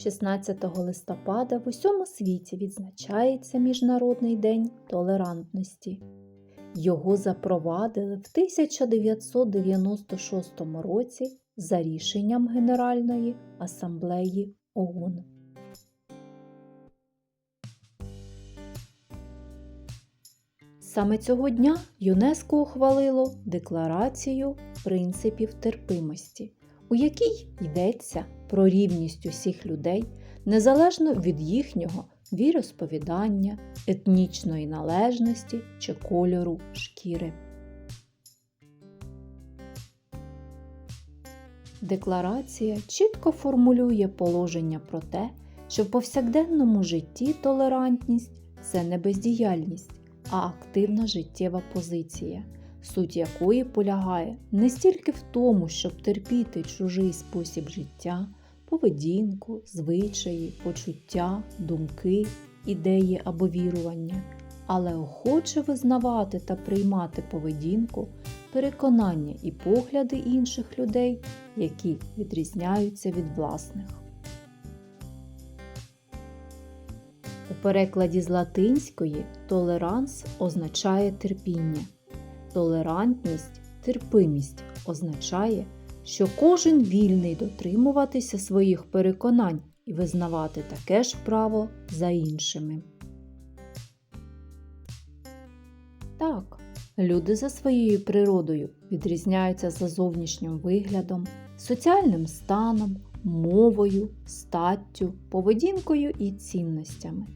16 листопада в усьому світі відзначається Міжнародний день толерантності. Його запровадили в 1996 році за рішенням Генеральної асамблеї ООН. Саме цього дня ЮНЕСКО ухвалило Декларацію принципів терпимості, у якій йдеться про рівність усіх людей незалежно від їхнього віросповідання, етнічної належності чи кольору шкіри. Декларація чітко формулює положення про те, що в повсякденному житті толерантність це не бездіяльність, а активна життєва позиція, суть якої полягає не стільки в тому, щоб терпіти чужий спосіб життя, поведінку, звичаї, почуття, думки, ідеї або вірування, але охоче визнавати та приймати поведінку, переконання і погляди інших людей, які відрізняються від власних. У перекладі з латинської толеранс означає терпіння. Толерантність, терпимість означає, що кожен вільний дотримуватися своїх переконань і визнавати таке ж право за іншими. Так, люди за своєю природою відрізняються за зовнішнім виглядом, соціальним станом, мовою, статтю, поведінкою і цінностями.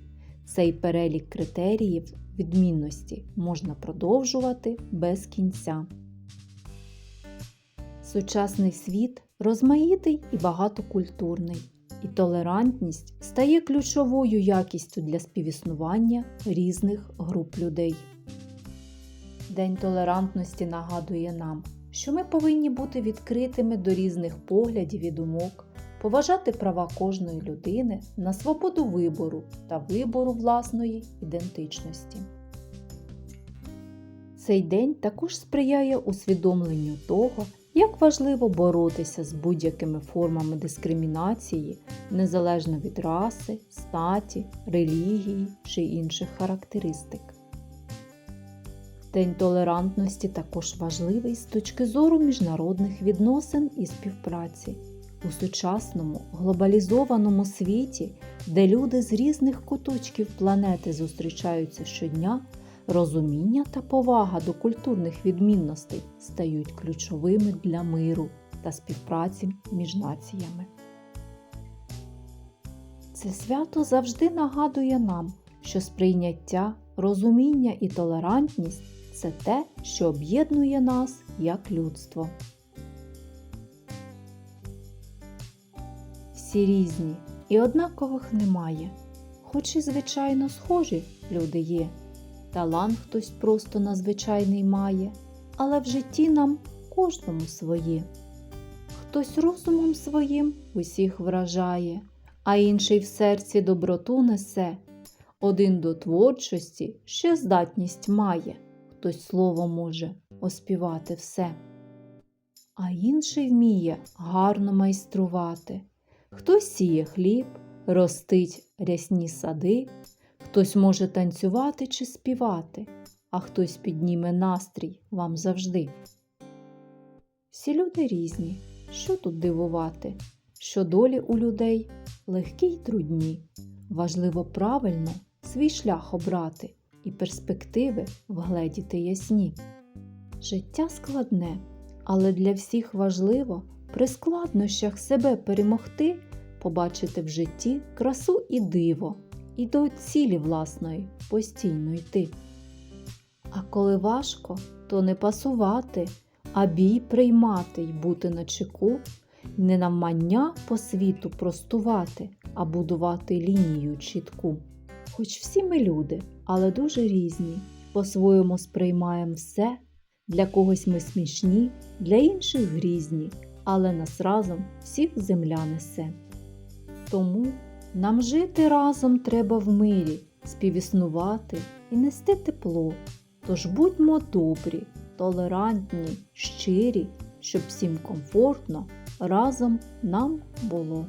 Цей перелік критеріїв відмінності можна продовжувати без кінця. Сучасний світ розмаїтий і багатокультурний, і толерантність стає ключовою якістю для співіснування різних груп людей. День толерантності нагадує нам, що ми повинні бути відкритими до різних поглядів і думок, поважати права кожної людини на свободу вибору та вибору власної ідентичності. Цей день також сприяє усвідомленню того, як важливо боротися з будь-якими формами дискримінації незалежно від раси, статі, релігії чи інших характеристик. День толерантності також важливий з точки зору міжнародних відносин і співпраці. У сучасному глобалізованому світі, де люди з різних куточків планети зустрічаються щодня, розуміння та повага до культурних відмінностей стають ключовими для миру та співпраці між націями. Це свято завжди нагадує нам, що сприйняття, розуміння і толерантність це те, що об'єднує нас як людство. Всі різні і однакових немає, хоч і звичайно схожі люди є. Талант хтось просто надзвичайний має, але в житті нам кожному своє. Хтось розумом своїм усіх вражає, а інший в серці доброту несе. Один до творчості ще здатність має, хтось слово може оспівати все. А інший вміє гарно майструвати. Хтось сіє хліб, ростить рясні сади, хтось може танцювати чи співати, а хтось підніме настрій вам завжди. Всі люди різні, що тут дивувати, що долі у людей? Легкі й трудні, важливо правильно свій шлях обрати і перспективи вгледіти ясні. Життя складне, але для всіх важливо при складнощах себе перемогти, побачити в житті красу і диво, і до цілі власної постійно йти. А коли важко, то не пасувати, а бій приймати й бути на чеку, не навмання по світу простувати, а будувати лінію чітку. Хоч всі ми люди, але дуже різні, по-своєму сприймаємо все, для когось ми смішні, для інших грізні, але нас разом всіх земля несе. Тому нам жити разом треба в мирі, співіснувати і нести тепло. Тож будьмо добрі, толерантні, щирі, щоб всім комфортно разом нам було.